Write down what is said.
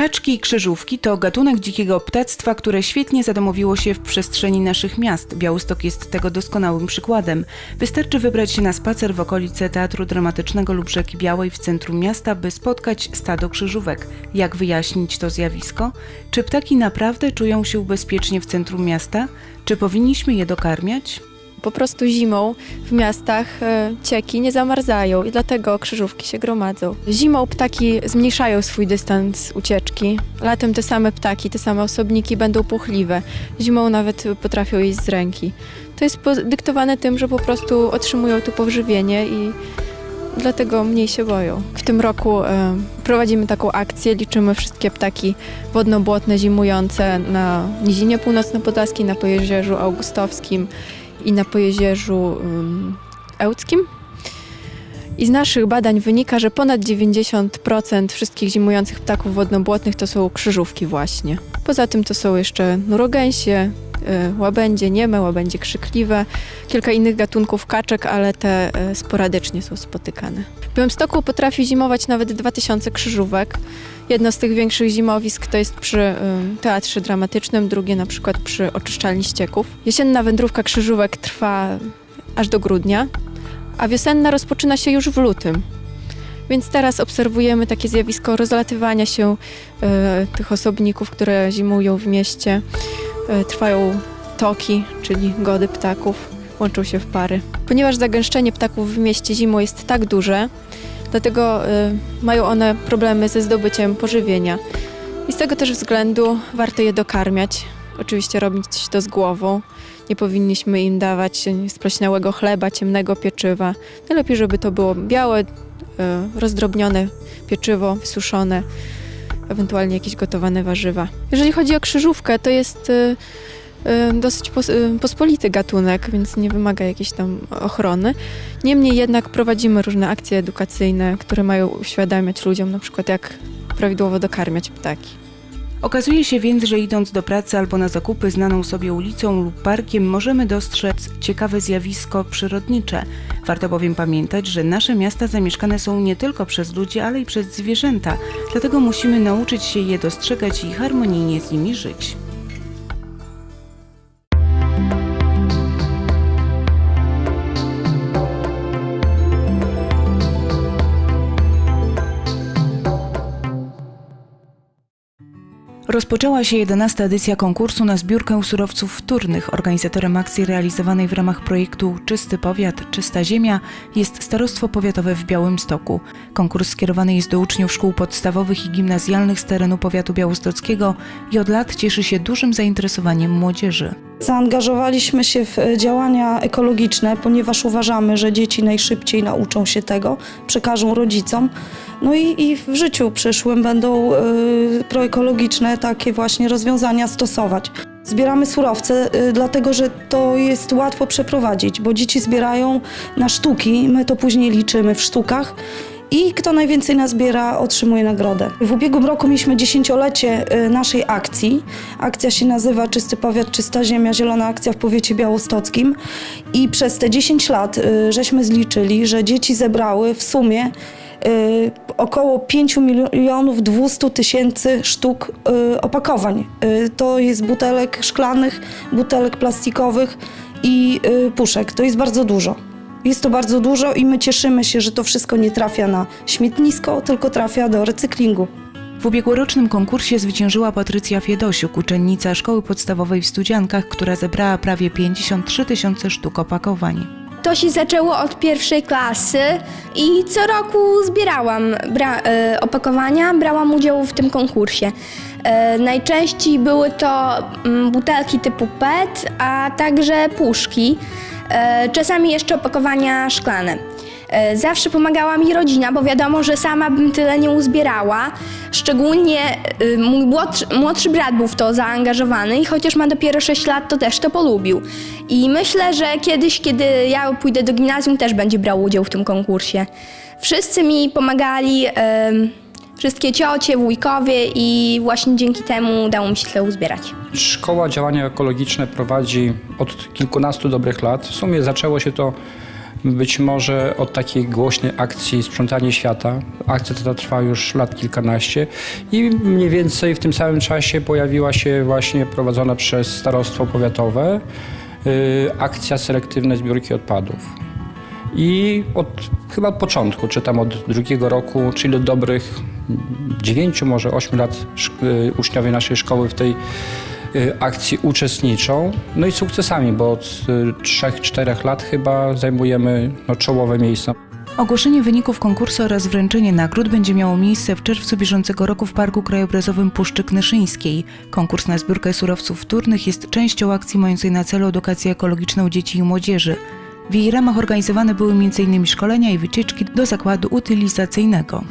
Kaczki i krzyżówki to gatunek dzikiego ptactwa, które świetnie zadomowiło się w przestrzeni naszych miast. Białystok jest tego doskonałym przykładem. Wystarczy wybrać się na spacer w okolice Teatru Dramatycznego lub Rzeki Białej w centrum miasta, by spotkać stado krzyżówek. Jak wyjaśnić to zjawisko? Czy ptaki naprawdę czują się bezpiecznie w centrum miasta? Czy powinniśmy je dokarmiać? Po prostu zimą w miastach e, cieki nie zamarzają i dlatego krzyżówki się gromadzą. Zimą ptaki zmniejszają swój dystans ucieczki. Latem te same ptaki, te same osobniki będą puchliwe. Zimą nawet potrafią jeść z ręki. To jest dyktowane tym, że po prostu otrzymują tu pożywienie i dlatego mniej się boją. W tym roku e, prowadzimy taką akcję, liczymy wszystkie ptaki wodno-błotne zimujące na Nizinie Północno-Podlaskiej, na Pojezierzu Augustowskim i na Pojezierzu Ełckim. I z naszych badań wynika, że ponad 90% wszystkich zimujących ptaków wodnobłotnych to są krzyżówki właśnie. Poza tym to są jeszcze nurogęsie, łabędzie nieme, łabędzie krzykliwe, kilka innych gatunków kaczek, ale te y, sporadycznie są spotykane. W Białymstoku potrafi zimować nawet 2000 krzyżówek. Jedno z tych większych zimowisk to jest przy y, Teatrze Dramatycznym, drugie na przykład przy Oczyszczalni Ścieków. Jesienna wędrówka krzyżówek trwa aż do grudnia, a wiosenna rozpoczyna się już w lutym. Więc teraz obserwujemy takie zjawisko rozlatywania się y, tych osobników, które zimują w mieście. Y, trwają toki, czyli gody ptaków, łączą się w pary. Ponieważ zagęszczenie ptaków w mieście zimą jest tak duże, dlatego y, mają one problemy ze zdobyciem pożywienia. I z tego też względu warto je dokarmiać. Oczywiście robić to z głową. Nie powinniśmy im dawać sprośniałego chleba, ciemnego pieczywa. Najlepiej, żeby to było białe, y, rozdrobnione pieczywo, wysuszone, ewentualnie jakieś gotowane warzywa. Jeżeli chodzi o krzyżówkę, to jest y, y, dosyć y, pospolity gatunek, więc nie wymaga jakiejś tam ochrony. Niemniej jednak prowadzimy różne akcje edukacyjne, które mają uświadamiać ludziom na przykład jak prawidłowo dokarmiać ptaki. Okazuje się więc, że idąc do pracy albo na zakupy znaną sobie ulicą lub parkiem, możemy dostrzec ciekawe zjawisko przyrodnicze. Warto bowiem pamiętać, że nasze miasta zamieszkane są nie tylko przez ludzi, ale i przez zwierzęta. Dlatego musimy nauczyć się je dostrzegać i harmonijnie z nimi żyć. Rozpoczęła się 11. edycja konkursu na zbiórkę surowców wtórnych. Organizatorem akcji realizowanej w ramach projektu Czysty Powiat, Czysta Ziemia jest Starostwo Powiatowe w Białymstoku. Konkurs skierowany jest do uczniów szkół podstawowych i gimnazjalnych z terenu powiatu białostockiego i od lat cieszy się dużym zainteresowaniem młodzieży. Zaangażowaliśmy się w e, działania ekologiczne, ponieważ uważamy, że dzieci najszybciej nauczą się tego, przekażą rodzicom. No i, i w życiu przyszłym będą y, proekologiczne takie właśnie rozwiązania stosować. Zbieramy surowce, y, dlatego że to jest łatwo przeprowadzić, bo dzieci zbierają na sztuki, my to później liczymy w sztukach. I kto najwięcej nazbiera, otrzymuje nagrodę. W ubiegłym roku mieliśmy dziesięciolecie y, naszej akcji. Akcja się nazywa Czysty Powiat, Czysta Ziemia, Zielona Akcja w powiecie białostockim. I przez te 10 lat y, żeśmy zliczyli, że dzieci zebrały w sumie y, około 5 milionów 200 tysięcy sztuk opakowań. To jest butelek szklanych, butelek plastikowych i puszek. To jest bardzo dużo. Jest to bardzo dużo i my cieszymy się, że to wszystko nie trafia na śmietnisko, tylko trafia do recyklingu. W ubiegłorocznym konkursie zwyciężyła Patrycja Fiedosiuk, uczennica szkoły podstawowej w Studziankach, która zebrała prawie 53 tysiące sztuk opakowań. To się zaczęło od pierwszej klasy i co roku zbierałam bra- e, opakowania, brałam udział w tym konkursie. E, najczęściej były to mm, butelki typu PET, a także puszki, czasami jeszcze opakowania szklane. E, Zawsze pomagała mi rodzina, bo wiadomo, że sama bym tyle nie uzbierała. Szczególnie e, mój młodszy, brat był w to zaangażowany i chociaż ma dopiero 6 lat, to też to polubił. I myślę, że kiedyś, kiedy ja pójdę do gimnazjum, też będzie brał udział w tym konkursie. Wszyscy mi pomagali, wszystkie ciocie, wujkowie i właśnie dzięki temu udało mi się tyle uzbierać. Szkoła Działania Ekologiczne prowadzi od kilkunastu dobrych lat. W sumie zaczęło się to być może od takiej głośnej akcji Sprzątanie Świata. Akcja ta trwa już lat kilkanaście i mniej więcej w tym samym czasie pojawiła się właśnie prowadzona przez Starostwo Powiatowe y, akcja selektywne zbiórki odpadów. I od, chyba od początku, czy tam od drugiego roku, czyli od dobrych dziewięciu, może ośmiu lat szk- y, uczniowie naszej szkoły w tej y, akcji uczestniczą. No i sukcesami, bo od y, trzech, czterech lat chyba zajmujemy no, czołowe miejsca. Ogłoszenie wyników konkursu oraz wręczenie nagród będzie miało miejsce w czerwcu bieżącego roku w Parku Krajobrazowym Puszczy Knyszyńskiej. Konkurs na zbiórkę surowców wtórnych jest częścią akcji mającej na celu edukację ekologiczną dzieci i młodzieży. W jej ramach organizowane były m.in. szkolenia i wycieczki do zakładu utylizacyjnego.